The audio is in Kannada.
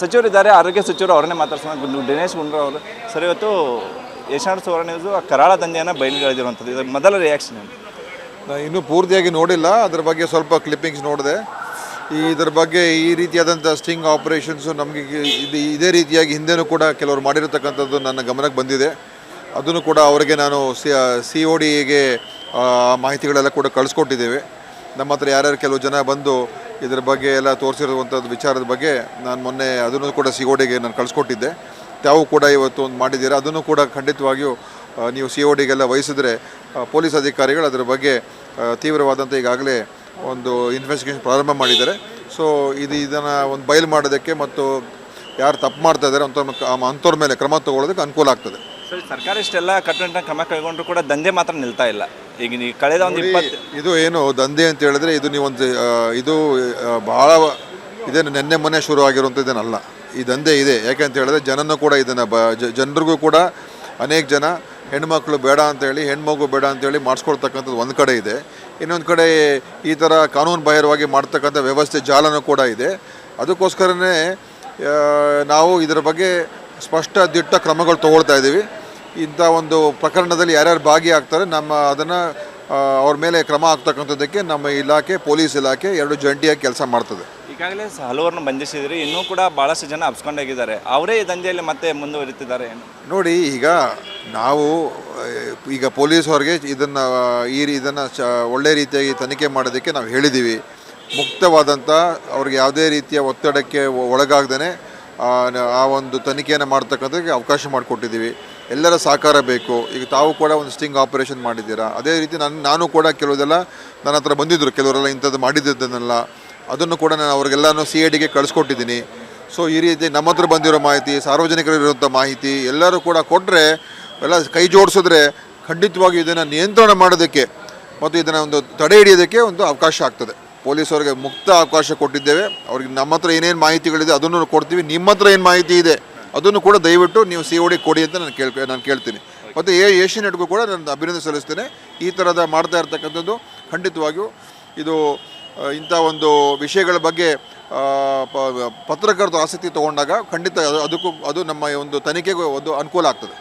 ಸಚಿವರಿದ್ದಾರೆ ಆರೋಗ್ಯ ಸಚಿವರು ಅವರನ್ನೇ ಮಾತಾಡ್ಸೋಣ. ದಿನೇಶ್ ಗುಂಡ್ರೂ ಅವರು. ಸರ್, ಇವತ್ತು ಯಶಾಂತ್ ಸುವರ್ಣ ಆ ಕರಾಳ ದಂಧೆಯನ್ನು ಬಯಲುಗಳಿರುವಂಥದ್ದು ಇದರ ಮೊದಲ ರಿಯಾಕ್ಷನ್ ನಾನು ಇನ್ನೂ ಪೂರ್ತಿಯಾಗಿ ನೋಡಿಲ್ಲ. ಅದ್ರ ಬಗ್ಗೆ ಸ್ವಲ್ಪ ಕ್ಲಿಪ್ಪಿಂಗ್ಸ್ ನೋಡಿದೆ. ಈ ಇದ್ರ ಬಗ್ಗೆ ಈ ರೀತಿಯಾದಂಥ ಸ್ಟಿಂಗ್ ಆಪರೇಷನ್ಸು ನಮಗೆ ಇದು ಇದೇ ರೀತಿಯಾಗಿ ಹಿಂದೆನೂ ಕೂಡ ಕೆಲವರು ಮಾಡಿರತಕ್ಕಂಥದ್ದು ನನ್ನ ಗಮನಕ್ಕೆ ಬಂದಿದೆ. ಅದನ್ನು ಕೂಡ ಅವರಿಗೆ ನಾನು ಸಿ ಸಿ ಒ ಡಿಗೆ ಮಾಹಿತಿಗಳೆಲ್ಲ ಕೂಡ ಕಳಿಸ್ಕೊಟ್ಟಿದ್ದೇವೆ. ನಮ್ಮ ಹತ್ರ ಯಾರ್ಯಾರು ಕೆಲವು ಜನ ಬಂದು ಇದ್ರ ಬಗ್ಗೆ ಎಲ್ಲ ತೋರಿಸಿರುವಂಥದ್ದು ವಿಚಾರದ ಬಗ್ಗೆ ನಾನು ಮೊನ್ನೆ ಅದನ್ನು ಕೂಡ ಸಿ ಒ ಡಿಗೆ ನಾನು ಕಳಿಸ್ಕೊಟ್ಟಿದ್ದೆ. ತಾವು ಕೂಡ ಇವತ್ತು ಒಂದು ಮಾಡಿದ್ದೀರಾ? ಅದನ್ನು ಕೂಡ ಖಂಡಿತವಾಗಿಯೂ ನೀವು ಸಿ ಒ ಡಿಗೆಲ್ಲ ವಹಿಸಿದ್ರೆ ಪೊಲೀಸ್ ಅಧಿಕಾರಿಗಳು ಅದರ ಬಗ್ಗೆ ತೀವ್ರವಾದಂಥ ಈಗಾಗಲೇ ಒಂದು ಇನ್ವೆಸ್ಟಿಗೇಷನ್ ಪ್ರಾರಂಭ ಮಾಡಿದ್ದಾರೆ. ಸೊ ಇದು ಇದನ್ನು ಒಂದು ಬಯಲು ಮಾಡೋದಕ್ಕೆ ಮತ್ತು ಯಾರು ತಪ್ಪು ಮಾಡ್ತಾ ಇದ್ದಾರೆ ಅಂಥವ್ರ ಅಂಥವ್ರ ಮೇಲೆ ಕ್ರಮ ತಗೊಳ್ಳೋದಕ್ಕೆ ಅನುಕೂಲ ಆಗ್ತದೆ. ಸರ್, ಸರ್ಕಾರ ಇಷ್ಟೆಲ್ಲ ಕಟ್ಟುನಿಟ್ಟಿನ ಕ್ರಮ ಕೈಗೊಂಡರೂ ಕೂಡ ದಂಧೆ ಮಾತ್ರ ನಿಲ್ತಾ ಇಲ್ಲ. ಈಗ ನೀವು ಕಳೆದ ಒಂದು ಇಪ್ಪತ್ತು ಇದು ಏನು ದಂಧೆ ಅಂತ ಹೇಳಿದ್ರೆ ಇದು ನೀವೊಂದು ಇದು ಬಹಳ ಇದೇನು ನೆನ್ನೆ ಮೊನ್ನೆ ಶುರು ಆಗಿರುವಂಥದ್ದೇನಲ್ಲ ಈ ದಂಧೆ ಇದೆ. ಯಾಕೆ ಅಂತ ಹೇಳಿದ್ರೆ ಜನನೂ ಕೂಡ ಇದನ್ನು ಬ ಜನರಿಗೂ ಕೂಡ ಅನೇಕ ಜನ ಹೆಣ್ಮಕ್ಳು ಬೇಡ ಅಂತೇಳಿ ಹೆಣ್ಮಗು ಬೇಡ ಅಂತೇಳಿ ಮಾಡಿಸ್ಕೊಳ್ತಕ್ಕಂಥದ್ದು ಒಂದು ಕಡೆ ಇದೆ. ಇನ್ನೊಂದು ಕಡೆ ಈ ಥರ ಕಾನೂನು ಬಾಹಿರವಾಗಿ ಮಾಡ್ತಕ್ಕಂಥ ವ್ಯವಸ್ಥೆ ಜಾಲನೂ ಕೂಡ ಇದೆ. ಅದಕ್ಕೋಸ್ಕರನೇ ನಾವು ಇದರ ಬಗ್ಗೆ ಸ್ಪಷ್ಟ ದಿಟ್ಟ ಕ್ರಮಗಳು ತಗೊಳ್ತಾ ಇದ್ದೀವಿ. ಇಂಥ ಒಂದು ಪ್ರಕರಣದಲ್ಲಿ ಯಾರ್ಯಾರು ಭಾಗಿಯಾಗ್ತಾರೆ ನಮ್ಮ ಅದನ್ನು ಅವ್ರ ಮೇಲೆ ಕ್ರಮ ಆಗ್ತಕ್ಕಂಥದ್ದಕ್ಕೆ ನಮ್ಮ ಇಲಾಖೆ ಪೊಲೀಸ್ ಇಲಾಖೆ ಎರಡು ಜಂಟಿಯಾಗಿ ಕೆಲಸ ಮಾಡ್ತದೆ. ಈಗಾಗಲೇ ಹಲವರನ್ನು ಬಂಧಿಸಿದ್ರಿ ಇನ್ನೂ ಕೂಡ ಭಾಳಷ್ಟು ಜನ ಅಪ್ಸ್ಕೊಂಡೋಗಿದ್ದಾರೆ. ಅವರೇ ಈ ದಂಧೆಯಲ್ಲಿ ಮತ್ತೆ ಮುಂದುವರಿತಿದ್ದಾರೆ ನೋಡಿ ಈಗ ನಾವು ಈಗ ಪೊಲೀಸ್ ಅವ್ರಿಗೆ ಇದನ್ನು ಈ ಇದನ್ನು ಚ ಒಳ್ಳೆ ರೀತಿಯಾಗಿ ತನಿಖೆ ಮಾಡೋದಕ್ಕೆ ನಾವು ಹೇಳಿದ್ದೀವಿ. ಮುಕ್ತವಾದಂಥ ಅವ್ರಿಗೆ ಯಾವುದೇ ರೀತಿಯ ಒತ್ತಡಕ್ಕೆ ಒಳಗಾಗ್ದೇ ಆ ಒಂದು ತನಿಖೆಯನ್ನು ಮಾಡ್ತಕ್ಕಂಥದ್ದಕ್ಕೆ ಅವಕಾಶ ಮಾಡಿಕೊಟ್ಟಿದ್ದೀವಿ. ಎಲ್ಲರ ಸಹಕಾರ ಬೇಕು. ಈಗ ತಾವು ಕೂಡ ಒಂದು ಸ್ಟಿಂಗ್ ಆಪರೇಷನ್ ಮಾಡಿದ್ದೀರಾ? ಅದೇ ರೀತಿ ನಾನು ನಾನು ಕೂಡ ಕೆಲವುದೆಲ್ಲ ನನ್ನ ಹತ್ರ ಬಂದಿದ್ದರು ಕೆಲವರೆಲ್ಲ ಇಂಥದ್ದು ಮಾಡಿದ್ದನ್ನೆಲ್ಲ. ಅದನ್ನು ಕೂಡ ನಾನು ಅವ್ರಿಗೆಲ್ಲನೂ ಸಿ ಐ ಡಿಗೆ ಕಳಿಸ್ಕೊಟ್ಟಿದ್ದೀನಿ. ಸೊ ಈ ರೀತಿ ನಮ್ಮ ಹತ್ರ ಬಂದಿರೋ ಮಾಹಿತಿ ಸಾರ್ವಜನಿಕರಿರುವಂಥ ಮಾಹಿತಿ, ಎಲ್ಲರೂ ಕೂಡ ಕೊಟ್ಟರೆ ಎಲ್ಲ ಕೈ ಜೋಡಿಸಿದ್ರೆ ಖಂಡಿತವಾಗಿಯೂ ಇದನ್ನು ನಿಯಂತ್ರಣ ಮಾಡೋದಕ್ಕೆ ಮತ್ತು ಇದನ್ನು ಒಂದು ತಡೆ ಹಿಡಿಯೋದಕ್ಕೆ ಒಂದು ಅವಕಾಶ ಆಗ್ತದೆ. ಪೊಲೀಸರಿಗೆ ಮುಕ್ತ ಅವಕಾಶ ಕೊಟ್ಟಿದ್ದೇವೆ. ಅವ್ರಿಗೆ ನಮ್ಮ ಹತ್ರ ಏನೇನು ಮಾಹಿತಿಗಳಿದೆ ಅದನ್ನು ಕೊಡ್ತೀವಿ. ನಿಮ್ಮ ಹತ್ರ ಏನು ಮಾಹಿತಿ ಇದೆ ಅದನ್ನು ಕೂಡ ದಯವಿಟ್ಟು ನೀವು ಸಿ ಡಿ ಕೊಡಿ ಅಂತ ನಾನು ಕೇಳ್ ನಾನು ಕೇಳ್ತೀನಿ. ಮತ್ತು ಏ ಏಷ್ಯನ್ ನೆಟ್ಗೂ ಕೂಡ ನಾನು ಅಭಿನಂದನೆ ಸಲ್ಲಿಸ್ತೇನೆ. ಈ ಥರದ ಮಾಡ್ತಾ ಇರ್ತಕ್ಕಂಥದ್ದು ಖಂಡಿತವಾಗಿಯೂ ಇದು ಇಂಥ ಒಂದು ವಿಷಯಗಳ ಬಗ್ಗೆ ಪತ್ರಕರ್ತರು ಆಸಕ್ತಿ ತಗೊಂಡಾಗ ಖಂಡಿತ ಅದಕ್ಕೂ, ಅದು ನಮ್ಮ ಒಂದು ತನಿಖೆಗೂ ಒಂದು ಅನುಕೂಲ ಆಗ್ತದೆ.